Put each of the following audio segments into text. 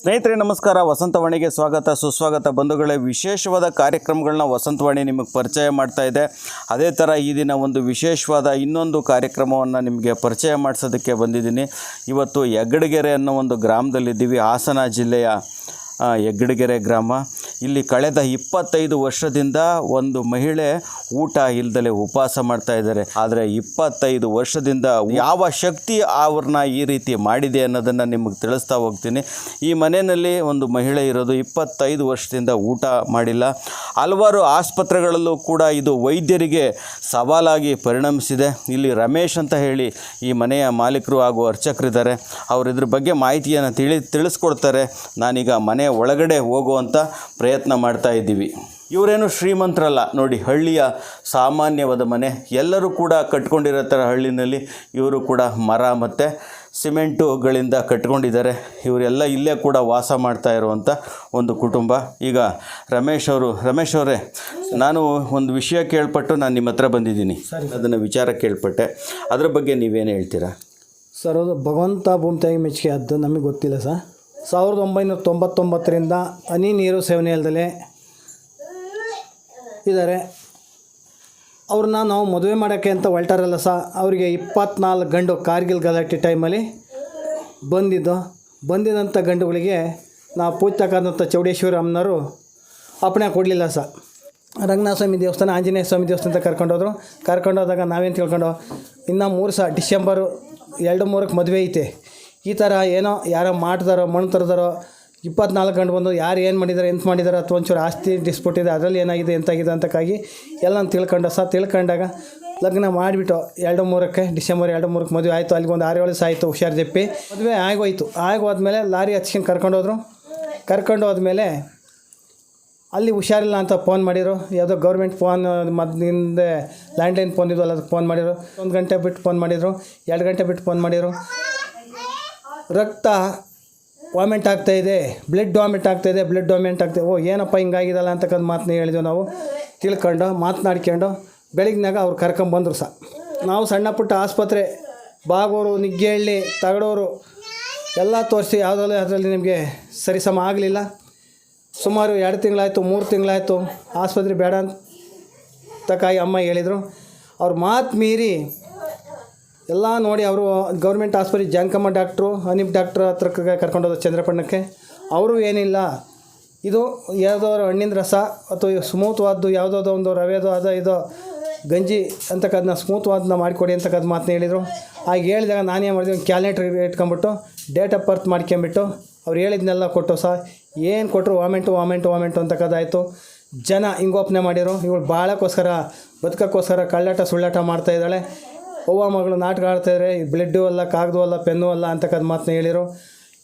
ಸ್ನೇಹಿತರೆ, ನಮಸ್ಕಾರ. ವಸಂತವಾಣಿಗೆ ಸ್ವಾಗತ. ಸುಸ್ವಾಗತ. ಬಂಧುಗಳೇ, ವಿಶೇಷವಾದ ಕಾರ್ಯಕ್ರಮಗಳನ್ನ ವಸಂತವಾಣಿ ನಿಮಗೆ ಪರಿಚಯ ಮಾಡ್ತಾ ಇದೆ. ಅದೇ ಥರ ಈ ದಿನ ಒಂದು ವಿಶೇಷವಾದ ಇನ್ನೊಂದು ಕಾರ್ಯಕ್ರಮವನ್ನು ನಿಮಗೆ ಪರಿಚಯ ಮಾಡಿಸೋದಕ್ಕೆ ಬಂದಿದ್ದೀನಿ. ಇವತ್ತು ಹೆಗ್ಗಡಗೆರೆ ಅನ್ನೋ ಒಂದು ಗ್ರಾಮದಲ್ಲಿದ್ದೀವಿ. ಹಾಸನ ಜಿಲ್ಲೆಯ ಹೆಗ್ಗಡಗೆರೆ ಗ್ರಾಮ. ಇಲ್ಲಿ ಕಳೆದ ಇಪ್ಪತ್ತೈದು ವರ್ಷದಿಂದ ಒಂದು ಮಹಿಳೆ ಊಟ ಇಲ್ಲದಲೇ ಉಪವಾಸ ಮಾಡ್ತಾ ಇದ್ದಾರೆ. ಆದರೆ ಇಪ್ಪತ್ತೈದು ವರ್ಷದಿಂದ ಯಾವ ಶಕ್ತಿ ಅವ್ರನ್ನ ಈ ರೀತಿ ಮಾಡಿದೆ ಅನ್ನೋದನ್ನು ನಿಮಗೆ ತಿಳಿಸ್ತಾ ಹೋಗ್ತೀನಿ. ಈ ಮನೆಯಲ್ಲಿ ಒಂದು ಮಹಿಳೆ ಇರೋದು ಇಪ್ಪತ್ತೈದು ವರ್ಷದಿಂದ ಊಟ ಮಾಡಿಲ್ಲ. ಹಲವಾರು ಆಸ್ಪತ್ರೆಗಳಲ್ಲೂ ಕೂಡ ಇದು ವೈದ್ಯರಿಗೆ ಸವಾಲಾಗಿ ಪರಿಣಮಿಸಿದೆ. ಇಲ್ಲಿ ರಮೇಶ್ ಅಂತ ಹೇಳಿ ಈ ಮನೆಯ ಮಾಲೀಕರು ಹಾಗೂ ಅರ್ಚಕರಿದ್ದಾರೆ. ಅವರು ಇದ್ರ ಬಗ್ಗೆ ಮಾಹಿತಿಯನ್ನು ತಿಳಿ, ತಿಳಿಸ್ಕೊಡ್ತಾರೆ. ನಾನೀಗ ಮನೆಯ ಒಳಗಡೆ ಹೋಗುವಂಥ ಪ್ರಯತ್ನ ಮಾಡ್ತಾ ಇದ್ದೀವಿ. ಇವರೇನು ಶ್ರೀಮಂತರಲ್ಲ. ನೋಡಿ ಹಳ್ಳಿಯ ಸಾಮಾನ್ಯವಾದ ಮನೆ. ಎಲ್ಲರೂ ಕೂಡ ಕಟ್ಕೊಂಡಿರೋ ಥರ ಹಳ್ಳಿನಲ್ಲಿ ಇವರು ಕೂಡ ಮರ ಮತ್ತು ಸಿಮೆಂಟುಗಳಿಂದ ಕಟ್ಕೊಂಡಿದ್ದಾರೆ. ಇವರೆಲ್ಲ ಇಲ್ಲೇ ಕೂಡ ವಾಸ ಮಾಡ್ತಾ ಇರುವಂಥ ಒಂದು ಕುಟುಂಬ. ಈಗ ರಮೇಶ್ ಅವರು ರಮೇಶ್ ಅವರೇ ನಾನು ಒಂದು ವಿಷಯ ಕೇಳ್ಪಟ್ಟು ನಾನು ನಿಮ್ಮ ಹತ್ರ ಬಂದಿದ್ದೀನಿ. ಅದನ್ನು ವಿಚಾರ ಕೇಳ್ಪಟ್ಟೆ. ಅದ್ರ ಬಗ್ಗೆ ನೀವೇನು ಹೇಳ್ತೀರಾ? ಸರ್ ಅದು ಭಗವಂತ ಭೂಮಿ ತಾಯಿ ಮೆಚ್ಚುಗೆ ಅದು ನಮಗೆ ಗೊತ್ತಿಲ್ಲ ಸರ್. ಸಾವಿರದ ಒಂಬೈನೂರ ತೊಂಬತ್ತೊಂಬತ್ತರಿಂದ ಹನಿ ನೀರು ಸೇವನೆ ಇದ್ದಾರೆ. ಅವ್ರನ್ನ ನಾವು ಮದುವೆ ಮಾಡೋಕ್ಕೆ ಅಂತ ಹೊಲ್ಟಾರಲ್ಲ ಸಹ ಅವರಿಗೆ ಇಪ್ಪತ್ನಾಲ್ಕು ಗಂಡು ಕಾರ್ಗಿಲ್ ಗಲಾಟೆ ಟೈಮಲ್ಲಿ ಬಂದಿದ್ದು. ಬಂದಿದ್ದಂಥ ಗಂಡುಗಳಿಗೆ ನಾವು ಪೂಜ್ತಕ್ಕಂಥ ಚೌಡೇಶ್ವರಿ ಅಮ್ಮನವರು ಅಪ್ಪಣೆ ಕೊಡಲಿಲ್ಲ ಸಹ ರಂಗನಾಥ ಸ್ವಾಮಿ ದೇವಸ್ಥಾನ, ಆಂಜನೇಯ ಸ್ವಾಮಿ ದೇವಸ್ಥಾನ ಅಂತ ಕರ್ಕೊಂಡೋದ್ರು ಕರ್ಕೊಂಡೋದಾಗ ನಾವೇನು ತಿಳ್ಕೊಂಡು ಇನ್ನು ಮೂರು ಸಹ ಡಿಸೆಂಬರು ಎರಡು ಮೂರಕ್ಕೆ ಮದುವೆ ಐತೆ. ಈ ಥರ ಏನೋ ಯಾರೋ ಮಾಡ್ತಾರೋ, ಮಣ್ಣು ತರದಾರೋ, ಇಪ್ಪತ್ನಾಲ್ಕು ಗಂಟೆ ಬಂದು ಯಾರು ಏನು ಮಾಡಿದ್ದಾರೆ ಎಂತ ಮಾಡಿದ್ದಾರೆ ಅಥವಾ ಒಂಚೂರು ಆಸ್ತಿ ಡಿಸ್ಪ್ಯೂಟ್ ಇದೆ, ಅದರಲ್ಲಿ ಏನಾಗಿದೆ, ಎಂತಾಗಿದೆ ಅಂತಕ್ಕಾಗಿ ಎಲ್ಲ ತಿಳ್ಕೊಂಡು. ಸಹ ತಿಳ್ಕೊಂಡಾಗ ಲಗ್ನ ಮಾಡಿಬಿಟ್ಟು ಎರಡು ಮೂರಕ್ಕೆ, ಡಿಸೆಂಬರ್ ಎರಡು ಮೂರಕ್ಕೆ ಮದುವೆ ಆಯಿತು. ಅಲ್ಲಿಗೆ ಒಂದು ಆರು ಏಳು ಸಹ ಆಯಿತು, ಹುಷಾರು ಜಪ್ಪಿ. ಮದುವೆ ಆಗೋಯ್ತು. ಆಗೋದ್ಮೇಲೆ ಲಾರಿ ಹಚ್ಕೊಂಡು ಕರ್ಕೊಂಡು ಹೋದ್ರು. ಕರ್ಕೊಂಡು ಹೋದ್ಮೇಲೆ ಅಲ್ಲಿ ಹುಷಾರಿಲ್ಲ ಅಂತ ಫೋನ್ ಮಾಡಿದ್ರು. ಯಾವುದೋ ಗೌರ್ಮೆಂಟ್ ಫೋನ್ ಮೊದಲಿಂದ ಲ್ಯಾಂಡ್ಲೈನ್ ಫೋನ್ ಇದ್ವಲ್ಲ ಅದಕ್ಕೆ ಫೋನ್ ಮಾಡಿದ್ರು. ಒಂದು ಗಂಟೆ ಬಿಟ್ಟು ಫೋನ್ ಮಾಡಿದರು. ಎರಡು ಗಂಟೆ ಬಿಟ್ಟು ಫೋನ್ ಮಾಡಿದರು. ರಕ್ತ ವಾಮಿಂಟ್ ಆಗ್ತಾಯಿದೆ ಬ್ಲಡ್ ವಾಮಿಂಟ್ ಆಗ್ತಾಯಿದೆ ಬ್ಲಡ್ ವಾಮಿಂಟ್ ಆಗ್ತಾಯಿದೆ ಓ, ಏನಪ್ಪ ಹಿಂಗಾಗಿದಲ್ಲ ಅಂತಕ್ಕಂಥ ಮಾತನ್ನ ಹೇಳಿದ್ವಿ ನಾವು. ತಿಳ್ಕೊಂಡು, ಮಾತನಾಡ್ಕೊಂಡು ಬೆಳಗ್ನಾಗ ಅವ್ರು ಕರ್ಕೊಂಬಂದರು ಸಹ ನಾವು ಸಣ್ಣ ಪುಟ್ಟ ಆಸ್ಪತ್ರೆ, ಬಾಗೋರು ನಿಗ್ಗೆಹಳ್ಳಿ ತಗಡೋರು ಎಲ್ಲ ತೋರಿಸಿ ಯಾವುದ್ರಲ್ಲಿ ಅದರಲ್ಲಿ ನಿಮಗೆ ಸರಿಸಮ ಆಗಲಿಲ್ಲ. ಸುಮಾರು ಎರಡು ತಿಂಗಳಾಯಿತು, ಮೂರು ತಿಂಗಳಾಯಿತು, ಆಸ್ಪತ್ರೆ ಬೇಡ ಅಂತ ಕಾಯಿ ಅಮ್ಮ ಹೇಳಿದರು. ಅವ್ರ ಮಾತು ಮೀರಿ ಎಲ್ಲ ನೋಡಿ ಅವರು ಗೌರ್ಮೆಂಟ್ ಆಸ್ಪತ್ರೆ ಜಾನ್ಕಮ್ಮ ಡಾಕ್ಟ್ರು, ಅನಿಪ್ ಡಾಕ್ಟ್ರ್ ಹತ್ರ ಕರ್ಕೊಂಡೋದ್ರು ಚಂದ್ರಪಟ್ಟಣಕ್ಕೆ. ಅವರು ಏನಿಲ್ಲ. ಇದು ಯಾವುದೋ ಹಣ್ಣಿನ ರಸ ಅಥವಾ ಸ್ಮೂತ್ವಾದ್ದು ಯಾವುದೋ ಒಂದು ರವೆದು ಅದು ಇದು, ಗಂಜಿ ಅಂತಕ್ಕದನ್ನ ಸ್ಮೂತ್ವಾದನ್ನ ಮಾಡಿಕೊಡಿ ಅಂತಕ್ಕದ್ದು ಮಾತನ್ನ ಹೇಳಿದರು. ಆಗ ಹೇಳಿದಾಗ ನಾನೇ ಮಾಡಿದೆ, ಒಂದು ಕ್ಯಾಲೆಂಡ್ರ್ ಇಟ್ಕೊಂಬಿಟ್ಟು ಡೇಟ್ ಆಫ್ ಬರ್ತ್ ಮಾಡ್ಕೊಂಬಿಟ್ಟು ಅವ್ರು ಹೇಳಿದ್ನೆಲ್ಲ ಕೊಟ್ಟು ಸಹ ಏನು ಕೊಟ್ಟರು ವಾಮೆಂಟು ವಾಮೆಂಟು ವಾಮೆಂಟು ಅಂತಕ್ಕದಾಯಿತು. ಜನ ಹಿಂಗೋಪನೆ ಮಾಡಿದರು. ಇವಳು ಬಾಳಕ್ಕೋಸ್ಕರ ಬದುಕೋಕ್ಕೋಸ್ಕರ ಕಳ್ಳಾಟ ಸುಳ್ಳಾಟ ಮಾಡ್ತಾ ಇದ್ದಾಳೆ. ಅವ್ವ ಮಗಳು ನಾಟಕ ಆಡ್ತಾಯಿದ್ರೆ ಬ್ಲಡ್ಡು ಅಲ್ಲ ಕಾಗದು ಅಲ್ಲ ಪೆನ್ನು ಅಲ್ಲ ಅಂತಕ್ಕಂಥ ಮಾತನ್ನ ಹೇಳಿರು.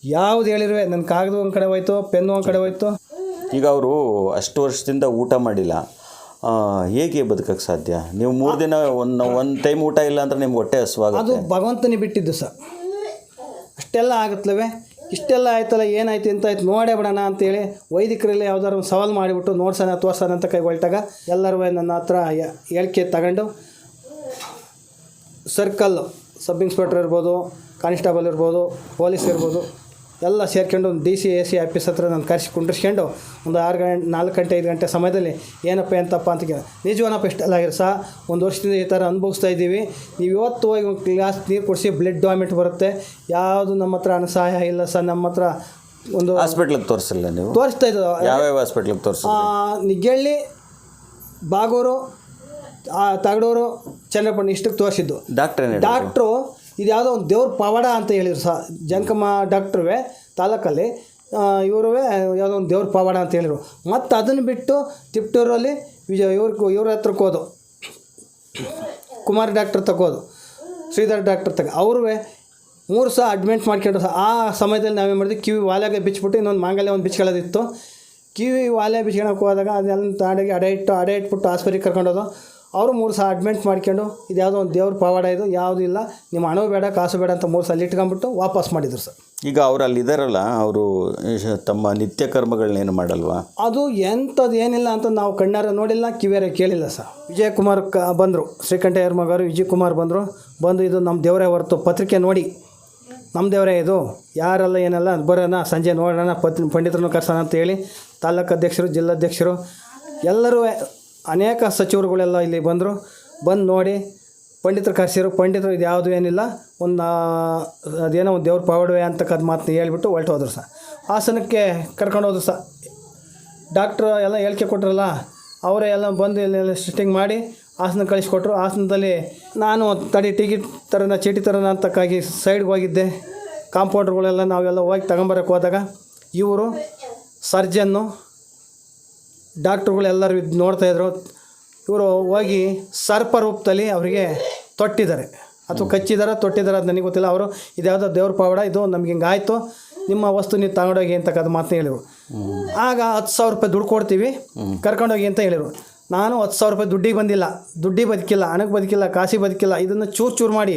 ಯಾವ್ದು ಹೇಳಿರುವೆ? ನನ್ನ ಕಾಗದು ಒಂದು ಕಡೆ ಹೋಯ್ತು ಪೆನ್ನು ಒಂದು ಕಡೆ ಹೋಯ್ತು. ಈಗ ಅವರು ಅಷ್ಟು ವರ್ಷದಿಂದ ಊಟ ಮಾಡಿಲ್ಲ. ಹೇಗೆ ಬದುಕಕ್ಕೆ ಸಾಧ್ಯ? ನೀವು ಮೂರು ದಿನ ಒಂದು ಒಂದು ಟೈಮ್ ಊಟ ಇಲ್ಲ ಅಂದ್ರೆ ನಿಮ್ಗೆ ಹೊಟ್ಟೆ ಅದು ಹಸುವಾಗುತ್ತೆ ಭಗವಂತನೇ ಬಿಟ್ಟಿದ್ದು ಸರ್. ಅಷ್ಟೆಲ್ಲ ಆಗುತ್ತಲ್ವೆ? ಇಷ್ಟೆಲ್ಲ ಆಯ್ತಲ್ಲ ಏನಾಯ್ತು ಅಂತ ಆಯ್ತು ನೋಡೇ ಬಿಡೋಣ ಅಂತೇಳಿ ವೈದಿಕರಲ್ಲಿ ಯಾವ್ದಾದ್ರು ಒಂದು ಸವಾಲು ಮಾಡಿಬಿಟ್ಟು ನೋಡ್ಸೋಣ ತೋರ್ಸೋಣ ಅಂತ ಕೈಗೊಳ್ತಾಗ ಎಲ್ಲರೂ ನನ್ನ ಹತ್ರ ಹೇಳಿಕೆ ತಗೊಂಡು ಸರ್ಕಲ್ ಸಬ್ ಇನ್ಸ್ಪೆಕ್ಟರ್ ಇರ್ಬೋದು ಕಾನ್ಸ್ಟೇಬಲ್ ಇರ್ಬೋದು ಪೊಲೀಸ್ ಇರ್ಬೋದು ಎಲ್ಲ ಸೇರ್ಕೊಂಡು ಒಂದು D C A C office ಹತ್ರ ನಾನು ಕರೆಸಿ ಕುಂಡ್ರಿಸ್ಕೊಂಡು ಒಂದು ಆರು ಗಂಟೆ ನಾಲ್ಕು ಗಂಟೆ ಐದು ಗಂಟೆ ಸಮಯದಲ್ಲಿ ಏನಪ್ಪ ಎಂತಪ್ಪ ಅಂತ ಕೇಳಿ ನಿಜವನಪ್ಪ ಇಷ್ಟೆಲ್ಲ ಆಗಿರಿ ಸಹ ಒಂದು ವರ್ಷದಿಂದ ಈ ಥರ ಅನುಭವಿಸ್ತಾ ಇದ್ದೀವಿ. ನೀವು ಇವತ್ತು ಹೋಗಿ ಒಂದು ಗ್ಲಾಸ್ ನೀರು ಕುಡಿಸಿ ಬ್ಲಡ್ ಡಾಮಿಟ್ ಬರುತ್ತೆ. ಯಾವುದು ನಮ್ಮ ಹತ್ರ ಅನಸಹಾಯ ಸಹಾಯ ಇಲ್ಲ ಸರ್ ನಮ್ಮ ಹತ್ರ ಒಂದು ಹಾಸ್ಪಿಟ್ಲಿಗೆ ತೋರಿಸಿಲ್ಲ ನೀವು? ತೋರಿಸ್ತಾ ಯಾವ ಯಾವ್ಯಾವ ಹಾಸ್ಪಿಟ್ಲಿಗೆ ತೋರಿಸಿ ನಿಗ್ಗೆಳ್ಳಿ ಬಾಗೂರು ತಗಡೂರು ಚನ್ನಪಟ್ಟಣ ಇಷ್ಟಕ್ಕೆ ತೋರಿಸಿದ್ದು. ಡಾಕ್ಟ್ರ್ ಡಾಕ್ಟ್ರು ಇದು ಯಾವುದೋ ಒಂದು ದೇವ್ರ ಪವಾಡ ಅಂತ ಹೇಳಿದ್ರು ಸಹ ಜಂಕಮ್ಮ ಡಾಕ್ಟ್ರುವೆ ತಾಲೂಕಲ್ಲಿ. ಇವರು ಯಾವುದೋ ಒಂದು ದೇವ್ರ ಪವಾಡ ಅಂತ ಹೇಳಿದರು. ಮತ್ತು ಅದನ್ನು ಬಿಟ್ಟು ತಿಪ್ಟೂರಲ್ಲಿ ವಿಜಯ ಇವ್ರ ಇವ್ರ ಹತ್ರಕ್ಕೆ ಹೋದು. ಕುಮಾರ್ ಡಾಕ್ಟ್ರ್ ತಗೋದು ಶ್ರೀಧರ್ ಡಾಕ್ಟ್ರ್ ತಗ ಅವ್ರೂ ಮೂರು ಸಹ ಅಡ್ಮಿಂಟ್ ಮಾಡ್ಕೊಂಡ್ರು ಸಹ. ಆ ಸಮಯದಲ್ಲಿ ನಾವೇನು ಮಾಡಿದ್ವಿ ಕಿವಿ ವಾಲೆಗೆ ಬಿಚ್ಚಿಬಿಟ್ಟು ಇನ್ನೊಂದು ಮಾಂಗಲ್ಯ ಒಂದು ಬಿಚ್ಕೊಳ್ಳೋದಿತ್ತು. ಕಿವಿ ವಾಲೆ ಬಿಚ್ಕೊಳಕ್ಕೆ ಹೋದಾಗ ಅದೆಲ್ಲ ತಾಡಿಗೆ ಅಡೆ ಇಟ್ಟು ಅಡೆ ಇಟ್ಬಿಟ್ಟು ಆಸ್ಪತ್ರೆಗೆ ಕರ್ಕೊಂಡೋದು. ಅವರು ಮೂರು ಸಹ ಅಡ್ಮೆಂಟ್ ಮಾಡ್ಕೊಂಡು ಇದು ಯಾವುದೋ ಒಂದು ದೇವ್ರ ಪವಾಡ ಇದು ಯಾವುದೂ ಇಲ್ಲ ನಿಮ್ಮ ಹಣ ಬೇಡ ಕಾಸು ಬೇಡ ಅಂತ ಮೂರು ಸಲ ಇಟ್ಕೊಂಡ್ಬಿಟ್ಟು ವಾಪಸ್ ಮಾಡಿದ್ರು ಸರ್. ಈಗ ಅವರು ಅಲ್ಲಿ ಇದಾರಲ್ಲ ಅವರು ತಮ್ಮ ನಿತ್ಯ ಕರ್ಮಗಳನ್ನೇನು ಮಾಡಲ್ವಾ? ಅದು ಎಂಥದ್ದು ಏನಿಲ್ಲ ಅಂತ ನಾವು ಕಣ್ಣಾರ ನೋಡಿಲ್ಲ ಕಿವಿಯರ ಕೇಳಿಲ್ಲ ಸರ್. ವಿಜಯಕುಮಾರ್ ಕ ಬಂದರು ಶ್ರೀಕಂಠಯ್ಯರ ಮಗರು ವಿಜಯ್ ಕುಮಾರ್ ಬಂದರು ಬಂದು ಇದು ನಮ್ಮ ದೇವರೇ ಹೊರತು ಪತ್ರಿಕೆ ನೋಡಿ ನಮ್ಮ ದೇವರೇ ಇದು ಯಾರೆಲ್ಲ ಏನೆಲ್ಲ ಬರೋಣ ಸಂಜೆ ನೋಡೋಣ ಪತ್ ಪಂಡಿತರನ್ನು ಕರ್ಸೋಣ ಅಂತ ಹೇಳಿ ತಾಲೂಕು ಅಧ್ಯಕ್ಷರು ಜಿಲ್ಲಾಧ್ಯಕ್ಷರು ಎಲ್ಲರೂ ಅನೇಕ ಸಚಿವರುಗಳೆಲ್ಲ ಇಲ್ಲಿ ಬಂದರು. ಬಂದು ನೋಡಿ ಪಂಡಿತರು ಕರೆಸಿರು ಪಂಡಿತರು ಇದು ಯಾವುದು ಏನಿಲ್ಲ, ಒಂದು ಅದೇನೋ ಒಂದು ದೇವ್ರ ಪಾವಡವೆ ಅಂತಕ್ಕಂಥ ಮಾತನ್ನ ಹೇಳ್ಬಿಟ್ಟು ಹೊರಟು ಹೋದ್ರು ಸರ್. ಆಸನಕ್ಕೆ ಕರ್ಕೊಂಡು ಹೋದ್ರು ಸರ್. ಡಾಕ್ಟ್ರು ಎಲ್ಲ ಹೇಳಿಕೆ ಕೊಟ್ರಲ್ಲ, ಅವರೇ ಎಲ್ಲ ಬಂದು ಇಲ್ಲೆಲ್ಲ ಸ್ಟಿಟ್ಟಿಂಗ್ ಮಾಡಿ ಆಸನ ಕಳಿಸ್ಕೊಟ್ರು. ಆಸನದಲ್ಲಿ ನಾನು ತಡಿ ಟಿಕೆಟ್ ಥರನ ಚೀಟಿ ಥರನ ಅಂತಕ್ಕಾಗಿ ಸೈಡ್ಗೆ ಹೋಗಿದ್ದೆ. ಕಾಂಪೌಂಡ್ರ್ಗಳೆಲ್ಲ ನಾವೆಲ್ಲ ಹೋಗಿ ತಗೊಂಬರಕ್ಕೆ ಹೋದಾಗ ಇವರು ಸರ್ಜನ್ನು ಡಾಕ್ಟ್ರುಗಳೆಲ್ಲರೂ ಇದು ನೋಡ್ತಾಯಿದ್ರು ಇವರು ಹೋಗಿ ಸರ್ಪ ರೂಪದಲ್ಲಿ ಅವರಿಗೆ ತೊಟ್ಟಿದ್ದಾರೆ. ಅಥವಾ ಕಚ್ಚಿದಾರ ತೊಟ್ಟಿದ್ದಾರೆ ಅದು ನನಗೆ ಗೊತ್ತಿಲ್ಲ. ಅವರು ಇದ್ಯಾವುದೋ ದೇವ್ರ ಪಾವಡ ಇದು ನಮ್ಗೆ ಹಿಂಗಾಯ್ತು ನಿಮ್ಮ ವಸ್ತು ನೀವು ತಗೊಂಡೋಗಿ ಅಂತಕ್ಕಂಥ ಮಾತನ್ನ ಹೇಳಿದರು. ಆಗ ಹತ್ತು ಸಾವಿರ ರೂಪಾಯಿ ದುಡ್ಡು ಕೊಡ್ತೀವಿ. ಕರ್ಕೊಂಡೋಗಿ ಅಂತ ಹೇಳಿದರು. ನಾನು ಹತ್ತು ಸಾವಿರ ರೂಪಾಯಿ ದುಡ್ಡಿಗೆ ಬಂದಿಲ್ಲ, ದುಡ್ಡಿಗೆ ಬದುಕಿಲ್ಲ, ಹಣಕ್ಕೆ ಬದುಕಿಲ್ಲ ಕಾಸಿ ಬದುಕಿಲ್ಲ, ಇದನ್ನು ಚೂರು ಚೂರು ಮಾಡಿ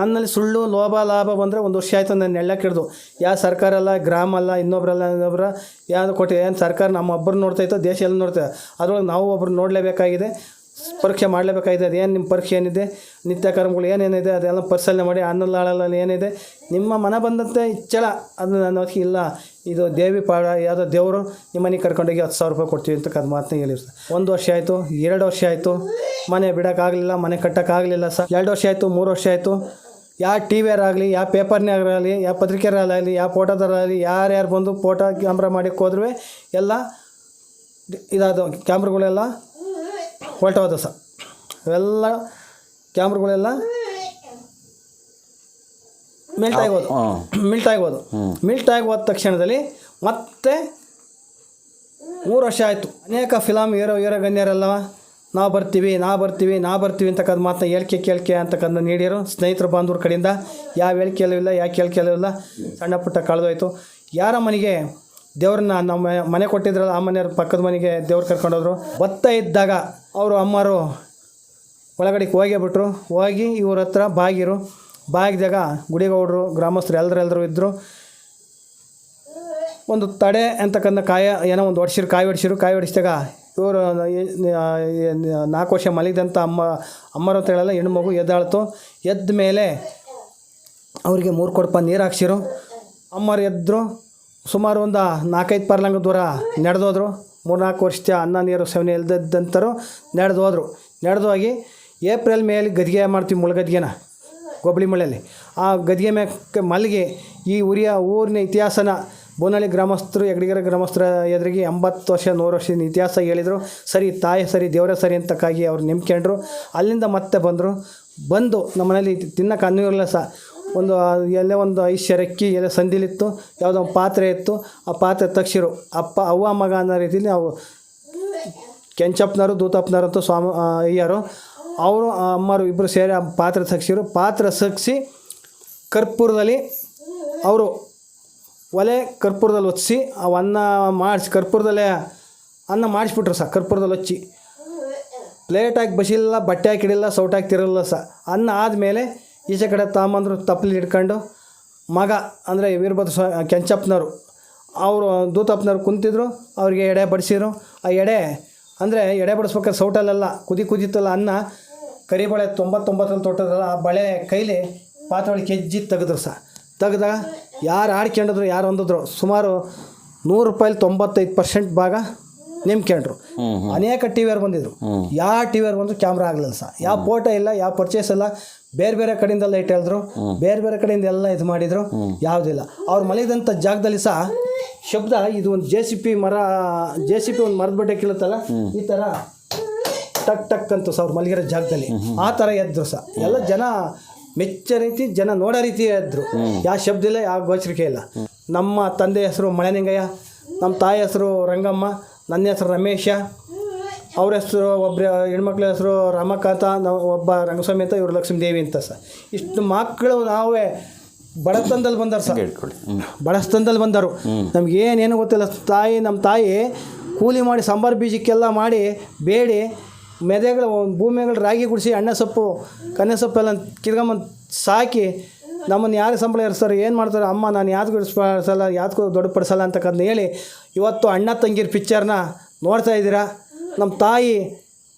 ನನ್ನಲ್ಲಿ ಸುಳ್ಳು, ಲೋಭ, ಲಾಭ ಬಂದರೆ ಒಂದು ವರ್ಷ ಆಯಿತು ನನ್ನ ಎಳ್ಳ ಕೆಡ್ದು. ಯಾವ ಸರ್ಕಾರ ಅಲ್ಲ, ಗ್ರಾಮ ಅಲ್ಲ ಇನ್ನೊಬ್ರಲ್ಲ ಇನ್ನೊಬ್ಬರ ಯಾವುದು ಕೊಟ್ಟಿದೆ ಏನು ಸರ್ಕಾರ ನಮ್ಮ ಒಬ್ಬರು ನೋಡ್ತಾ ಇತ್ತು, ದೇಶ ಎಲ್ಲ ನೋಡ್ತಾ ಅದರೊಳಗೆ ನಾವು ಒಬ್ಬರು ನೋಡಲೇಬೇಕಾಗಿದೆ, ಪರೀಕ್ಷೆ ಮಾಡಲೇಬೇಕಾಗಿದೆ ಅದೇನು ನಿಮ್ಮ ಪರೀಕ್ಷೆ ಏನಿದೆ, ನಿತ್ಯ ಕರ್ಮಗಳು ಏನೇನಿದೆ, ಅದೆಲ್ಲ ಪರಿಶೀಲನೆ ಮಾಡಿ ಅನ್ನಲಾಳಲ್ಲಿ ಏನಿದೆ, ನಿಮ್ಮ ಮನ ಬಂದಂತೆ ಇಚ್ಛಳ ಅದು ನನ್ನ ಇಲ್ಲ. ಇದು ದೇವಿ ಪಾಡ, ಯಾವುದೋ ದೇವರು ನಿಮ್ಮ ಮನೆಗೆ ಕರ್ಕೊಂಡೋಗಿ ಹತ್ತು ಸಾವಿರ ರೂಪಾಯಿ ಕೊಡ್ತೀವಿ ಅಂತ ಅದು ಮಾತನ್ನ ಹೇಳಿರ್ತಾರೆ. ಒಂದು ವರ್ಷ ಆಯಿತು, ಎರಡು ವರ್ಷ ಆಯಿತು, ಮನೆ ಬಿಡೋಕ್ಕಾಗಲಿಲ್ಲ, ಮನೆ ಕಟ್ಟೋಕ್ಕಾಗಲಿಲ್ಲ ಸರ್. ಎರಡು ವರ್ಷ ಆಯಿತು, ಮೂರು ವರ್ಷ ಆಯಿತು. ಯಾವ ಟಿ ವಿಯರಾಗಲಿ ಯಾವ ಪೇಪರ್ನಾಗಲಿ ಯಾವ ಪತ್ರಿಕೆಯರಾಗಲಿ ಯಾವ ಫೋಟೋದರಾಗಲಿ ಯಾರ್ಯಾರು ಬಂದು ಫೋಟೋ ಕ್ಯಾಮ್ರಾ ಮಾಡಕ್ಕೆ ಹೋದ್ರೂ ಎಲ್ಲ ಇದಾದ ಕ್ಯಾಮ್ರಾಗಳೆಲ್ಲ ಹೊರಟೋದ ಸರ್. ಅವೆಲ್ಲ ಕ್ಯಾಮ್ರಾಗಳೆಲ್ಲ ಮೆಲ್ಟ್ ಆಗೋದು. ಹಾಂ. ಮಿಲ್ಟ್ ಆಗೋದು. ಮಿಲ್ಟ್ ಆಗಿ ಹೋದ ತಕ್ಷಣದಲ್ಲಿ ಮತ್ತೆ ಮೂರು ವರ್ಷ ಆಯಿತು. ಅನೇಕ ಫಿಲಮ್ ಏರೋ ಹೀರೋ ಗಣ್ಯರೆಲ್ಲ ನಾವು ಬರ್ತೀವಿ ನಾ ಬರ್ತೀವಿ ನಾ ಬರ್ತೀವಿ ಅಂತಕ್ಕಂಥ ಮಾತನ್ನ ಹೇಳಿಕೆ ಕೇಳಿಕೆ ಅಂತಕ್ಕಂಥ ನೀಡಿರು. ಸ್ನೇಹಿತರು ಬಾಂಧವ್ರ ಕಡೆಯಿಂದ ಯಾವ ಹೇಳಿಕೆಯಲ್ಲೂ ಇಲ್ಲ ಯಾಕೆ ಹೇಳಿಕೆ ಇಲ್ಲ. ಸಣ್ಣ ಪುಟ್ಟ ಕಳೆದೋಯ್ತು. ಯಾರ ಮನೆಗೆ ದೇವ್ರನ್ನ ನಮ್ಮ ಮನೆ ಕೊಟ್ಟಿದ್ರಲ್ಲ ಆ ಮನೆಯವ್ರ ಪಕ್ಕದ ಮನೆಗೆ ದೇವ್ರು ಕರ್ಕೊಂಡೋದ್ರು. ಭತ್ತ ಇದ್ದಾಗ ಅವರು ಅಮ್ಮರು ಒಳಗಡೆಗೆ ಹೋಗೇ ಬಿಟ್ರು. ಹೋಗಿ ಇವ್ರ ಹತ್ರ ಬಾಗಿರು. ಬಾಗಿದಾಗ ಗುಡಿಗೌಡರು, ಗ್ರಾಮಸ್ಥರು ಎಲ್ಲರೂ ಎಲ್ಲರೂ ಇದ್ದರು ಒಂದು ತಡೆ ಅಂತಕ್ಕಂಥ ಕಾಯ, ಏನೋ ಒಂದು ಹೊಡ್ಸಿರು ಕಾಯಿ ಹೊಡ್ಸಿರು ಕಾಯಿ ಹೊಡಿಸಿದಾಗ ಇವರು ನಾಲ್ಕು ವರ್ಷ ಮಲಗಿದಂಥ ಅಮ್ಮ, ಅಮ್ಮರು ಅಂತ ಹೇಳಲ್ಲ, ಹೆಣ್ಣು ಮಗು ಎದ್ದಾಳ್ತು. ಎದ್ದ ಮೇಲೆ ಅವರಿಗೆ ಮೂರು ಕೊಡಪ ನೀರು ಹಾಕ್ಸಿರು. ಅಮ್ಮರು ಎದ್ದರು ಸುಮಾರು ಒಂದು ನಾಲ್ಕೈದು ಪರ್ಲಂಗ ದೂರ ನಡೆದೋದ್ರು. ಮೂರ್ನಾಲ್ಕು ವರ್ಷ ಅನ್ನ, ನೀರು, ಸೆವನೆ ಇಲ್ದದ್ದಂತರು ನಡೆದು ಹೋದರು ನಡೆದು ಏಪ್ರಿಲ್ ಮೇಲೆ ಗದ್ಗೆ ಮಾಡ್ತೀವಿ ಮುಳುಗದ್ಗೆನ. ಗೊಬ್ಬಳಿ ಮಳೆಯಲ್ಲಿ ಆ ಗದ್ಗೆ ಮೇಲೆ ಮಲ್ಲಿಗೆ ಈ ಉರಿಯ ಊರಿನ ಇತಿಹಾಸನ ಬೋನಳ್ಳಿ ಗ್ರಾಮಸ್ಥರು, ಯಗಡಿಗೆರೆ ಗ್ರಾಮಸ್ಥರ ಎದುರಿಗೆ ಎಂಬತ್ತು ವರ್ಷ, ನೂರು ವರ್ಷದ ಇತಿಹಾಸ ಹೇಳಿದರು. ಸರಿ, ತಾಯಿ ಸರಿ, ದೇವರೇ ಸರಿ ಅಂತಕ್ಕಾಗಿ ಅವ್ರು ನಿಂಬ್ಕೊಂಡ್ರು ಅಲ್ಲಿಂದ ಮತ್ತೆ ಬಂದರು. ಬಂದು ನಮ್ಮನೇಲಿ ತಿನ್ನಕ್ಕೆ ಅನ್ನ ಇರಲಿಲ್ಲ ಸಹ ಒಂದು, ಎಲ್ಲ ಒಂದು ಐಶ್ವರ್ಯ ಅಕ್ಕಿ ಎಲ್ಲ ಸಂದಿಲಿತ್ತು, ಯಾವುದೋ ಒಂದು ಪಾತ್ರೆ ಇತ್ತು. ಆ ಪಾತ್ರೆ ತಕ್ಷಿರು ಅಪ್ಪ, ಅವ್ವ, ಮಗ ಅನ್ನೋ ರೀತಿಯಲ್ಲಿ ಅವು ಕೆಂಚಪ್ಪನವರು ದೂತಪ್ಪನವರು ಅಂತ ಸ್ವಾಮಿ ಅಯ್ಯರು ಅವರು ಅಮ್ಮರು ಇಬ್ಬರು ಸೇರಿ ಆ ಪಾತ್ರೆ ತಗ್ಸಿರು ಪಾತ್ರೆ ಸಗ್ಸಿ ಕರ್ಪೂರದಲ್ಲಿ ಅವರು ಒಲೆ ಕರ್ಪೂರದಲ್ಲಿ ಅವು ಅನ್ನ ಮಾಡಿಸಿ, ಕರ್ಪೂರದಲ್ಲೇ ಅನ್ನ ಮಾಡಿಸ್ಬಿಟ್ರು ಸಹ, ಕರ್ಪೂರದಲ್ಲಿ ಹಚ್ಚಿ ಪ್ಲೇಟ್ ಹಾಕಿ ಬಸಿಲ್ಲ ಬಟ್ಟೆ ಹಾಕಿಡಿಲ್ಲ, ಸೌಟ್ ಹಾಕ್ತಿರಲ್ಲ ಸಹ. ಅನ್ನ ಆದಮೇಲೆ ಈಚೆ ಕಡೆ ತಾಂಬಂದ್ರು ತಪ್ಪಲಿ ಹಿಡ್ಕೊಂಡು ಮಗ, ಅಂದರೆ ವೀರಭದ್ರ ಸ್ವಾ ಕೆಂಚಪ್ಪನವರು, ಅವರು ದೂತಪ್ಪನವ್ರು ಕುಂತಿದ್ರು, ಅವರಿಗೆ ಎಡೆ ಬಡಿಸಿದ್ರು. ಆ ಎಡೆ, ಅಂದರೆ ಎಡೆ ಬಡಿಸ್ಬೇಕಾದ್ರೆ ಸೌಟಲ್ಲೆಲ್ಲ ಕುದಿ ಕುದಿತಲ್ಲ ಅನ್ನ ಕರಿಬಳೆ ತೊಂಬತ್ತೊಂಬತ್ತರಲ್ಲಿ ತೊಟ್ಟದಲ್ಲ ಆ ಬಳೆ ಕೈಲಿ ಪಾತ್ರೆ ಕೆಜ್ಜಿ ತೆಗೆದ್ರು ಸಹ ತೆಗೆದ ಯಾರು ಆಡ್ಕೊಂಡಿದ್ರು ಯಾರು ಹೊಂದಿದ್ರು ಸುಮಾರು ನೂರು ರೂಪಾಯಿಲಿ ತೊಂಬತ್ತೈದು ಪರ್ಸೆಂಟ್ ಭಾಗ ನೇಮ್ಕೊಂಡ್ರು ಅನೇಕ ಟಿ ವಿಯರ್ ಬಂದಿದ್ರು. ಯಾವ ಟಿ ವಿಯರ್ ಬಂದ್ರು ಕ್ಯಾಮ್ರಾ ಆಗಲಿಲ್ಲ ಸಹ ಯಾವ ಫೋಟೋ ಇಲ್ಲ ಯಾವ ಪರ್ಚೇಸ್ ಇಲ್ಲ ಬೇರೆ ಬೇರೆ ಕಡೆಯಿಂದೆಲ್ಲ ಲೈಟ್ ಹೇಳಿದ್ರು ಬೇರೆ ಬೇರೆ ಕಡೆಯಿಂದ ಎಲ್ಲ ಇದು ಮಾಡಿದ್ರು. ಯಾವುದಿಲ್ಲ ಅವ್ರು ಮಲಗಿದಂಥ ಜಾಗದಲ್ಲಿ ಸಹ ಶಬ್ದ ಇದು ಒಂದು ಜೆ ಸಿ ಪಿ ಮರ ಜೆ ಸಿ ಪಿ ಒಂದು ಮರದ ಬಡ್ಡೆ ಕೀಳುತ್ತಲ್ಲ ಈ ಥರ ಟಕ್ ಟಕ್ ಅಂತ ಸಹ ಅವ್ರು ಮಲಗಿರೋ ಜಾಗದಲ್ಲಿ. ಆ ಥರ ಎದ್ರು ಸಹ ಎಲ್ಲ ಜನ ಮೆಚ್ಚ ರೀತಿ ಜನ ನೋಡೋ ರೀತಿ ಎದ್ರು. ಯಾವ ಶಬ್ದ ಇಲ್ಲ ಯಾವ ಗೋಚರಿಕೆ ಇಲ್ಲ. ನಮ್ಮ ತಂದೆ ಹೆಸರು ಮಳೆನಿಂಗಯ್ಯ ನಮ್ಮ ತಾಯಿ ಹೆಸರು ರಂಗಮ್ಮ ನನ್ನ ಹೆಸರು ರಮೇಶ ಅವ್ರ ಹೆಸರು ಒಬ್ಬರ ಹೆಣ್ಮಕ್ಳ ಹೆಸರು ರಾಮಕಾಂತ ನಾವು ಒಬ್ಬ ರಂಗಸ್ವಾಮಿ ಅಂತ ಇವರು ಲಕ್ಷ್ಮೀ ದೇವಿ ಅಂತ ಸರ್. ಇಷ್ಟು ಮಕ್ಕಳು ನಾವೇ ಬಡತನದಲ್ಲಿ ಬಂದರು ಸರ್. ಬಡತನದಲ್ಲಿ ಬಂದರು ನಮ್ಗೆ ಏನೇನು ಗೊತ್ತಿಲ್ಲ ತಾಯಿ ನಮ್ಮ ತಾಯಿ ಕೂಲಿ ಮಾಡಿ ಸಾಂಬಾರು ಬೀಜಕ್ಕೆಲ್ಲ ಮಾಡಿ ಬೇಡಿ ಮೆದೆಗಳು ಭೂಮಿಗಳು ರಾಗಿ ಗುಡಿಸಿ ಅಣ್ಣ ಸೊಪ್ಪು ಕನ್ನೆ ಸೊಪ್ಪೆಲ್ಲ ಕಿರ್ಕೊಂಬಂದು ಸಾಕಿ ನಮ್ಮನ್ನು ಯಾರು ಸಂಬಳ ಇರಿಸ್ತಾರೆ ಏನು ಮಾಡ್ತಾರೆ, ಅಮ್ಮ ನಾನು ಯಾವ್ದು ಇಡಿಸ್ಪಡಿಸಲ್ಲ ಯಾವ್ದಕ್ಕೂ ದೊಡ್ಡಪಡಿಸಲ್ಲ ಅಂತಕ್ಕಂಥ ಹೇಳಿ ಇವತ್ತು ಅಣ್ಣ ತಂಗಿರ ಪಿಕ್ಚರ್ನ ನೋಡ್ತಾ ಇದ್ದೀರಾ? ನಮ್ಮ ತಾಯಿ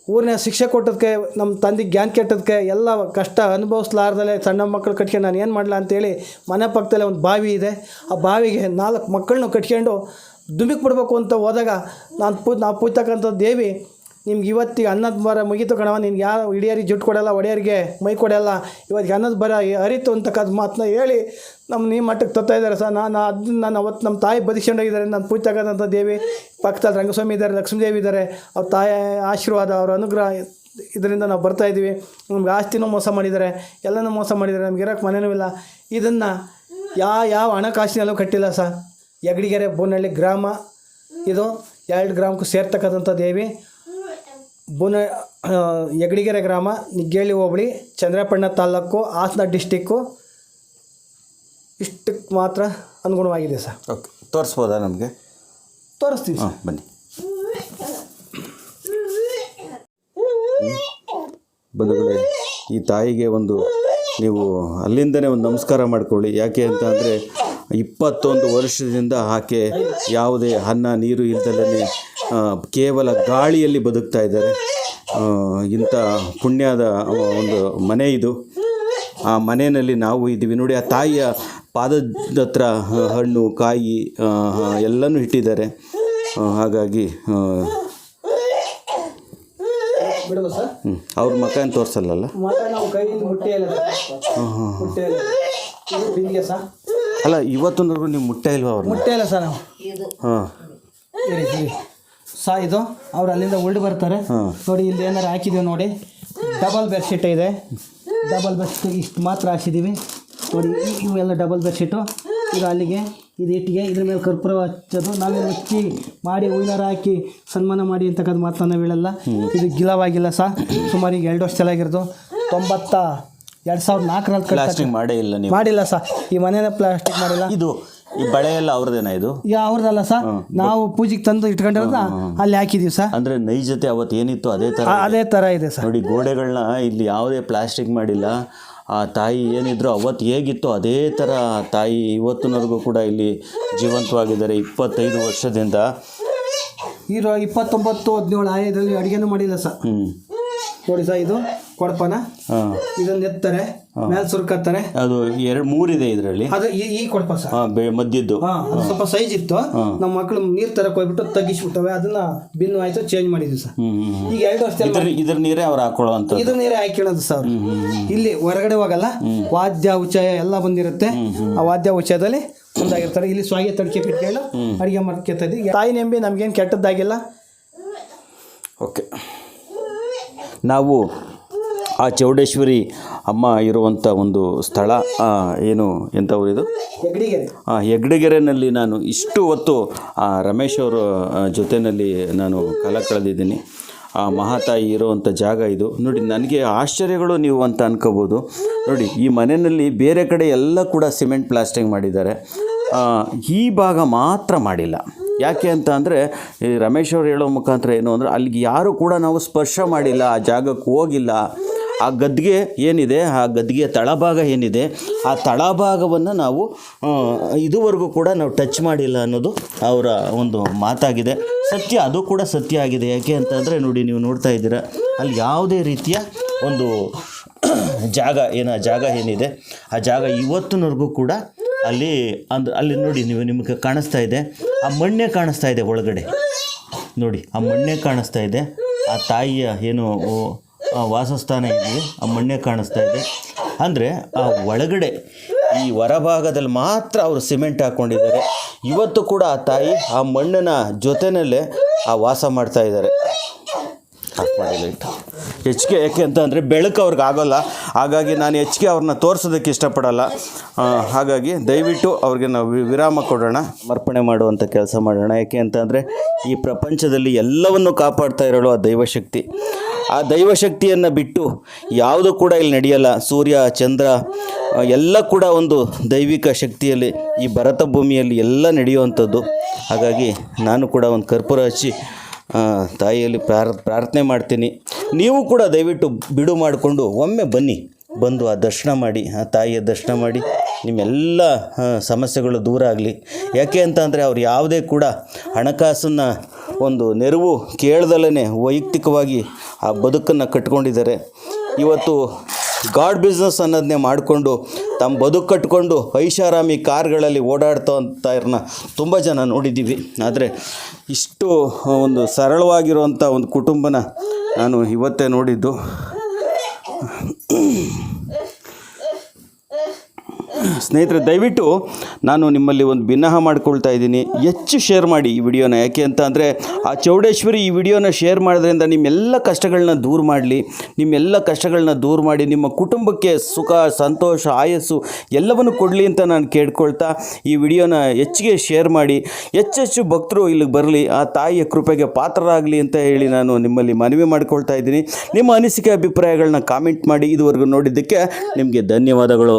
ಊರಿನ ಶಿಕ್ಷೆ ಕೊಟ್ಟದಕ್ಕೆ ನಮ್ಮ ತಂದೆ ಜ್ಞಾನ ಕೆಟ್ಟದಕ್ಕೆ ಎಲ್ಲ ಕಷ್ಟ ಅನುಭವಿಸ್ಲಾರ್ದಲೆ ಸಣ್ಣ ಮಕ್ಕಳು ಕಟ್ಕೊಂಡು ನಾನು ಏನು ಮಾಡಲ ಅಂತೇಳಿ ಮನೆ ಪಕ್ಕದಲ್ಲೇ ಒಂದು ಬಾವಿ ಇದೆ. ಆ ಬಾವಿಗೆ ನಾಲ್ಕು ಮಕ್ಕಳನ್ನು ಕಟ್ಕೊಂಡು ದುಮಿಕ್ ಬಿಡಬೇಕು ಅಂತ ಹೋದಾಗ ನಾನು ಪೂ, ನಾವು ಪೂಜ್ತಕ್ಕಂಥ ದೇವಿ ನಿಮ್ಗೆ ಇವತ್ತಿಗೆ ಅನ್ನದ ಬರ ಮುಗೀತು ಕಣವ ನಿನ್ಗೆ ಯಾವ ಹಿಡಿಯರಿಗೆ ಜುಟ್ಟು ಕೊಡಲ್ಲ, ಒಡೆಯರಿಗೆ ಮೈ ಕೊಡಲ್ಲ. ಇವತ್ತಿಗೆ ಅನ್ನದ ಬರ ಅರಿತು ಅಂತಕ್ಕಂಥ ಮಾತನ್ನ ಹೇಳಿ ನಮ್ಮ ನಿಮ್ಮ ಮಟ್ಟಕ್ಕೆ ಇದ್ದಾರೆ ಸರ್. ನಾನು ಅದನ್ನ ನಾನು ಅವತ್ತು ನಮ್ಮ ತಾಯಿ ಬದುಕೊಂಡೋಗಿದ್ದಾರೆ ನಾನು ಪೂಜಾಗದಂಥ ದೇವಿ, ಪಕ್ಕದಲ್ಲಿ ರಂಗಸ್ವಾಮಿ ಇದ್ದಾರೆ ಲಕ್ಷ್ಮೀದೇವಿ ಇದ್ದಾರೆ. ಅವ್ರ ತಾಯಿ ಆಶೀರ್ವಾದ, ಅವ್ರ ಅನುಗ್ರಹ ಇದರಿಂದ ನಾವು ಬರ್ತಾ ಇದ್ದೀವಿ. ನಮ್ಗೆ ಆಸ್ತಿನೂ ಮೋಸ ಮಾಡಿದ್ದಾರೆ, ಎಲ್ಲನೂ ಮೋಸ ಮಾಡಿದ್ದಾರೆ. ನಮ್ಗೆ ಇರೋಕ್ಕೆ ಮನೆಯೂ ಇಲ್ಲ. ಇದನ್ನು ಯಾವ ಯಾವ ಹಣಕಾಸಿನಲ್ಲೂ ಕಟ್ಟಿಲ್ಲ ಸರ್. ಯಗಡಿಗೆರೆ ಬೋನಹಳ್ಳಿ ಗ್ರಾಮ, ಇದು ಎರಡು ಗ್ರಾಮಕ್ಕೂ ಸೇರ್ತಕ್ಕಂಥ ದೇವಿ. ಬುನ ಯಗಡಿಗೆರೆ ಗ್ರಾಮ ನಿಗ್ಗೇಳಿ ಹೋಬಳಿ ಚಂದ್ರಪಣ್ಣ ತಾಲೂಕು ಹಾಸನ ಡಿಸ್ಟಿಕ್ಕು. ಇಷ್ಟಕ್ಕೆ ಮಾತ್ರ ಅನುಗುಣವಾಗಿದೆ ಸರ್. ಓಕೆ ತೋರಿಸ್ಬೋದಾ ನಮಗೆ? ತೋರಿಸ್ತೀವಿ ಸರ್. ಹಾಂ ಬನ್ನಿ. ಬಂಧುಗಳೇ ಈ ತಾಯಿಗೆ ಒಂದು ನೀವು ಅಲ್ಲಿಂದನೇ ಒಂದು ನಮಸ್ಕಾರ ಮಾಡಿಕೊಳ್ಳಿ. ಯಾಕೆ ಅಂತ ಅಂದರೆ ಇಪ್ಪತ್ತೊಂದು ವರ್ಷದಿಂದ ಆಕೆ ಯಾವುದೇ ಅನ್ನ ನೀರು ಇಲ್ದಲೇ ಕೇವಲ ಗಾಳಿಯಲ್ಲಿ ಬದುಕ್ತಾ ಇದ್ದಾರೆ. ಇಂಥ ಪುಣ್ಯದ ಒಂದು ಮನೆ ಇದು. ಆ ಮನೆಯಲ್ಲಿ ನಾವು ಇದ್ದೀವಿ. ನೋಡಿ ಆ ತಾಯಿಯ ಪಾದದ ಹತ್ರ ಹಣ್ಣು ಕಾಯಿ ಎಲ್ಲನೂ ಇಟ್ಟಿದ್ದಾರೆ. ಹಾಗಾಗಿ ಹ್ಞೂ ಅವ್ರ ಮಕಾನ್ ತೋರಿಸಲ್ಲಲ್ಲ? ಅಲ್ಲ ಇವತ್ತೊಂದ್ರಿಗೂ ನೀವು ಮುಟ್ಟೆ ಇಲ್ವಾ ಅವ್ರು ಮುಟ್ಟೆ ಇಲ್ಲ ಸರ್ ನಾವು. ಹಾಂ. ಇರಿ ಇರಿ ಸಾ ಇದು ಅವ್ರು ಅಲ್ಲಿಂದ ಉಳ್ಳಿ ಬರ್ತಾರೆ. ನೋಡಿ ಇಲ್ಲಿ ಏನಾರು ಹಾಕಿದೀವಿ ನೋಡಿ. ಡಬಲ್ ಬೆಡ್ಶೀಟ್ ಇದೆ. ಡಬಲ್ ಬೆಡ್ಶೀಟ್ ಇಷ್ಟು ಮಾತ್ರ ಹಾಕಿದ್ದೀವಿ ನೋಡಿ ಇವೆಲ್ಲ ಡಬಲ್ ಬೆಡ್ಶೀಟು ಈಗ ಅಲ್ಲಿಗೆ ಇದು ಇಟ್ಟಿಗೆ ಇದ್ರ ಮೇಲೆ ಕರ್ಪೂರ ಹಚ್ಚೋದು. ನಾವೇ ಹಚ್ಚಿ ಮಾಡಿ ಹೂವಿನಾರ ಹಾಕಿ ಸನ್ಮಾನ ಮಾಡಿ ಅಂತಕ್ಕಂಥ ಮಾತನ್ನ ಹೇಳಲ್ಲ. ಇದು ಗಿಲವಾಗಿಲ್ಲ ಸಹ ಸುಮಾರು ಈಗ ಎರಡು ವರ್ಷ ಚೆನ್ನಾಗಿರೋದು ತೊಂಬತ್ತ ಎರಡು ಸಾವಿರದ ನಾಲ್ಕರಲ್ಲಿ ಪ್ಲಾಸ್ಟಿಕ್ ಮಾಡೇ ಇಲ್ಲ ನೀವು. ಮಾಡಿಲ್ಲ ಸಹ ಈ ಮನೇನ ಪ್ಲಾಸ್ಟಿಕ್ ಮಾಡಿಲ್ಲ. ಇದು ಈ ಬಳೆ ಎಲ್ಲ ಇದು? ಯಾ ಅವ್ರದ್ದಲ್ಲ ಸರ್. ನಾವು ಪೂಜೆಗೆ ತಂದು ಇಟ್ಕೊಂಡಿರೋದ ಅಲ್ಲಿ ಹಾಕಿದೀವಿ ಸರ್. ಅಂದರೆ ನೈಜತೆ ಅವತ್ತು ಏನಿತ್ತು ಅದೇ ತರ ಅದೇ ತರ ಇದೆ ಸರ್. ನೋಡಿ ಗೋಡೆಗಳನ್ನ ಇಲ್ಲಿ ಯಾವುದೇ ಪ್ಲಾಸ್ಟಿಕ್ ಮಾಡಿಲ್ಲ. ಆ ತಾಯಿ ಏನಿದ್ರು ಅವತ್ತು ಹೇಗಿತ್ತು ಅದೇ ಥರ ತಾಯಿ ಇವತ್ತಿನವರೆಗೂ ಕೂಡ ಇಲ್ಲಿ ಜೀವಂತವಾಗಿದ್ದಾರೆ. ಇಪ್ಪತ್ತೈದು ವರ್ಷದಿಂದ. ಇರೋ ಇಪ್ಪತ್ತೊಂಬತ್ತು ಹದಿನೇಳು ಆಯದಲ್ಲಿ ಅಡುಗೆನೂ ಮಾಡಿಲ್ಲ ಸರ್. ನೋಡಿ ಸರ್ ಇದು. ಕೊಡಪನ? ಇದನ್ನ ಎತ್ತಾರೆ ಮ್ಯಾಲ್ ಸುರ್ಕತ್ತಾರೆ. ಅದು ಎರಡು ಮೂರಿದೆ ಇದರಲ್ಲಿ. ಅದು ಈ ಈ ಕೊಡಪ ಸರ್. ಹಾಂ ಬೆ ಮಧ್ಯದ್ದು ಹಾ ಅದು ಸ್ವಲ್ಪ ಸೈಜ್ ಇತ್ತು. ನಮ್ಮ ಮಕ್ಕಳು ನೀರ್ ತರಕ್ ಹೋಗ್ಬಿಟ್ಟು ತಗ್ಗಿಸ್ಬಿಟ್ಟವೆ ಅದನ್ನ ಬಿನ್ನು ಆಯ್ತು ಚೇಂಜ್ ಮಾಡಿದ್ವಿ ಸರ್. ಈಗ ಎರಡು ವರ್ಷ ಇದ್ರ ಇದ್ರ ನೀರೇ ಅವ್ರು ಹಾಕೊಳ್ಳೋ ಅಂತ ಇದು ನೀರೇ ಹಾಕಿಳೋದು ಸರ್. ಇಲ್ಲಿ ಹೊರಗಡೆ ಹೋಗಲ್ಲ ವಾದ್ಯ ಉಚ್ಚಾಯ ಎಲ್ಲ ಬಂದಿರುತ್ತೆ. ಆ ವಾದ್ಯ ಉಚ್ಚಾಯದಲ್ಲಿ ಮುಂದಾಗಿರ್ತಾರೆ ಇಲ್ಲಿ ಸ್ವಾಗಿ ತಡಿಕೆ ಪಿಟ್ಕೊಂಡು ಅಡಿಗೆ ಮಾಡ್ಕೊತಾ ಇದ್ದೀವಿ ತಾಯಿ ನೆಂಬಿ ನಮ್ಗೇನು ಕೆಟ್ಟದ್ದಾಗಿಲ್ಲ? ಓಕೆ. ನಾವು ಆ ಚೌಡೇಶ್ವರಿ ಅಮ್ಮ ಇರುವಂಥ ಒಂದು ಸ್ಥಳ ಏನು ಎಂಥ ಇದು ಆ, ಹೆಗ್ಡಗೆರೆನಲ್ಲಿ ನಾನು ಇಷ್ಟು ಹೊತ್ತು ರಮೇಶ್ ಅವರ ಜೊತೆಯಲ್ಲಿ ನಾನು ಕಾಲ ಕಳೆದಿದ್ದೀನಿ. ಆ ಮಹಾತಾಯಿ ಇರುವಂಥ ಜಾಗ ಇದು. ನೋಡಿ ನನಗೆ ಆಶ್ಚರ್ಯಗಳು ನೀವು ಅಂತ ಅನ್ಕೋಬೋದು. ನೋಡಿ ಈ ಮನೆಯಲ್ಲಿ ಬೇರೆ ಕಡೆ ಎಲ್ಲ ಕೂಡ ಸಿಮೆಂಟ್ ಪ್ಲಾಸ್ಟಿಂಗ್ ಮಾಡಿದ್ದಾರೆ. ಈ ಭಾಗ ಮಾತ್ರ ಮಾಡಿಲ್ಲ. ಯಾಕೆ ಅಂತ ಅಂದರೆ ಈ ರಮೇಶ್ ಅವರು ಹೇಳೋ ಮುಖಾಂತರ ಏನು ಅಂದರೆ ಅಲ್ಲಿಗೆ ಯಾರು ಕೂಡ ನಾವು ಸ್ಪರ್ಶ ಮಾಡಿಲ್ಲ ಆ ಜಾಗಕ್ಕೆ ಹೋಗಿಲ್ಲ. ಆ ಗದ್ದಿಗೆ ಏನಿದೆ, ಆ ಗದ್ಗೆಯ ತಳಭಾಗ ಏನಿದೆ, ಆ ತಳಭಾಗವನ್ನು ನಾವು ಇದುವರೆಗೂ ಕೂಡ ನಾವು ಟಚ್ ಮಾಡಿಲ್ಲ ಅನ್ನೋದು ಅವರ ಒಂದು ಮಾತಾಗಿದೆ. ಸತ್ಯ, ಅದು ಕೂಡ ಸತ್ಯ ಆಗಿದೆ. ಯಾಕೆ ಅಂತಂದರೆ ನೋಡಿ, ನೀವು ನೋಡ್ತಾ ಇದ್ದೀರಾ, ಅಲ್ಲಿ ಯಾವುದೇ ರೀತಿಯ ಒಂದು ಜಾಗ, ಏನು ಜಾಗ ಏನಿದೆ, ಆ ಜಾಗ ಇವತ್ತಿನವರೆಗೂ ಕೂಡ ಅಲ್ಲಿ, ಅಂದ್ರೆ ಅಲ್ಲಿ ನೋಡಿ, ನೀವು ನಿಮಗೆ ಕಾಣಿಸ್ತಾ ಇದೆ, ಆ ಮಣ್ಣೆ ಕಾಣಿಸ್ತಾ ಇದೆ ಒಳಗಡೆ. ನೋಡಿ, ಆ ಮಣ್ಣೆ ಕಾಣಿಸ್ತಾ ಇದೆ. ಆ ತಾಯಿಯ ಏನು ವಾಸಸ್ಥಾನ ಇದೆ, ಆ ಮಣ್ಣೆ ಕಾಣಿಸ್ತಾ ಇದೆ. ಅಂದರೆ ಆ ಒಳಗಡೆ, ಈ ಹೊರಭಾಗದಲ್ಲಿ ಮಾತ್ರ ಅವರು ಸಿಮೆಂಟ್ ಹಾಕ್ಕೊಂಡಿದ್ದಾರೆ ಇವತ್ತು ಕೂಡ ಆ ತಾಯಿ ಆ ಮಣ್ಣಿನ ಜೊತೆಯಲ್ಲೇ ಆ ವಾಸ ಮಾಡ್ತಾ ಇದ್ದಾರೆ. ಹೆಚ್ಚಿಗೆ ಯಾಕೆ ಅಂತ ಅಂದರೆ ಬೆಳಕು ಅವ್ರಿಗೆ ಆಗೋಲ್ಲ. ಹಾಗಾಗಿ ನಾನು ಹೆಚ್ಚಿಗೆ ಅವ್ರನ್ನ ತೋರಿಸೋದಕ್ಕೆ ಇಷ್ಟಪಡಲ್ಲ. ಹಾಗಾಗಿ ದಯವಿಟ್ಟು ಅವ್ರಿಗೆ ನಾವು ವಿರಾಮ ಕೊಡೋಣ. ಸಮರ್ಪಣೆ ಮಾಡುವಂಥ ಕೆಲಸ ಮಾಡೋಣ. ಯಾಕೆ ಅಂತಂದರೆ ಈ ಪ್ರಪಂಚದಲ್ಲಿ ಎಲ್ಲವನ್ನು ಕಾಪಾಡ್ತಾ ಇರೋಳು ಆ ದೈವಶಕ್ತಿ. ಆ ದೈವಶಕ್ತಿಯನ್ನು ಬಿಟ್ಟು ಯಾವುದು ಕೂಡ ಇಲ್ಲಿ ನಡೆಯಲ್ಲ. ಸೂರ್ಯ, ಚಂದ್ರ ಎಲ್ಲ ಕೂಡ ಒಂದು ದೈವಿಕ ಶಕ್ತಿಯಲ್ಲಿ ಈ ಭರತ ಭೂಮಿಯಲ್ಲಿ ಎಲ್ಲ ನಡೆಯುವಂಥದ್ದು. ಹಾಗಾಗಿ ನಾನು ಕೂಡ ಒಂದು ಕರ್ಪೂರ ಹಚ್ಚಿ ತಾಯಿಯಲ್ಲಿ ಪ್ರಾರ್, ಪ್ರಾರ್ಥನೆ ಮಾಡ್ತೀನಿ. ನೀವು ಕೂಡ ದಯವಿಟ್ಟು ಬಿಡು ಮಾಡಿಕೊಂಡು ಒಮ್ಮೆ ಬನ್ನಿ. ಬಂದು ಆ ದರ್ಶನ ಮಾಡಿ, ಆ ತಾಯಿಯ ದರ್ಶನ ಮಾಡಿ. ನಿಮ್ಮೆಲ್ಲ ಸಮಸ್ಯೆಗಳು ದೂರ ಆಗಲಿ. ಯಾಕೆ ಅಂತ ಅಂದರೆ ಅವ್ರು ಯಾವುದೇ ಕೂಡ ಹಣಕಾಸನ್ನು ಒಂದು ನೆರವು ಕೇಳ್ದಲೇ ವೈಯಕ್ತಿಕವಾಗಿ ಆ ಬದುಕನ್ನು ಕಟ್ಕೊಂಡಿದ್ದಾರೆ. ಇವತ್ತು ಗಾಡ್ ಬಿಸ್ನೆಸ್ ಅನ್ನೋದನ್ನೇ ಮಾಡಿಕೊಂಡು ತಮ್ಮ ಬದುಕು ಕಟ್ಕೊಂಡು ಐಷಾರಾಮಿ ಕಾರ್ಗಳಲ್ಲಿ ಓಡಾಡ್ತಾ ಇರೋನ್ನ ತುಂಬ ಜನ ನೋಡಿದ್ದೀವಿ. ಆದರೆ ಇಷ್ಟು ಒಂದು ಸರಳವಾಗಿರುವಂಥ ಒಂದು ಕುಟುಂಬನ ನಾನು ಇವತ್ತೇ ನೋಡಿದ್ದು. ಸ್ನೇಹಿತರೆ, ದಯವಿಟ್ಟು ನಾನು ನಿಮ್ಮಲ್ಲಿ ಒಂದು ಭಿನ್ನಹ ಮಾಡ್ಕೊಳ್ತಾ ಇದ್ದೀನಿ. ಹೆಚ್ಚು ಶೇರ್ ಮಾಡಿ ಈ ವಿಡಿಯೋನ. ಯಾಕೆ ಅಂತ ಅಂದರೆ, ಆ ಚೌಡೇಶ್ವರಿ ಈ ವಿಡಿಯೋನ ಶೇರ್ ಮಾಡೋದ್ರಿಂದ ನಿಮ್ಮೆಲ್ಲ ಕಷ್ಟಗಳನ್ನ ದೂರ ಮಾಡಲಿ. ನಿಮ್ಮೆಲ್ಲ ಕಷ್ಟಗಳನ್ನ ದೂರ ಮಾಡಿ, ನಿಮ್ಮ ಕುಟುಂಬಕ್ಕೆ ಸುಖ, ಸಂತೋಷ, ಆಯಸ್ಸು ಎಲ್ಲವನ್ನು ಕೊಡಲಿ ಅಂತ ನಾನು ಕೇಳ್ಕೊಳ್ತಾ ಈ ವಿಡಿಯೋನ ಹೆಚ್ಚಿಗೆ ಶೇರ್ ಮಾಡಿ. ಹೆಚ್ಚೆಚ್ಚು ಭಕ್ತರು ಇಲ್ಲಿಗೆ ಬರಲಿ, ಆ ತಾಯಿಯ ಕೃಪೆಗೆ ಪಾತ್ರರಾಗಲಿ ಅಂತ ಹೇಳಿ ನಾನು ನಿಮ್ಮಲ್ಲಿ ಮನವಿ ಮಾಡ್ಕೊಳ್ತಾ ಇದ್ದೀನಿ. ನಿಮ್ಮ ಅನಿಸಿಕೆ, ಅಭಿಪ್ರಾಯಗಳನ್ನ ಕಾಮೆಂಟ್ ಮಾಡಿ ಇದುವರೆಗೂ ನೋಡಿದ್ದಕ್ಕೆ ನಿಮಗೆ ಧನ್ಯವಾದಗಳು.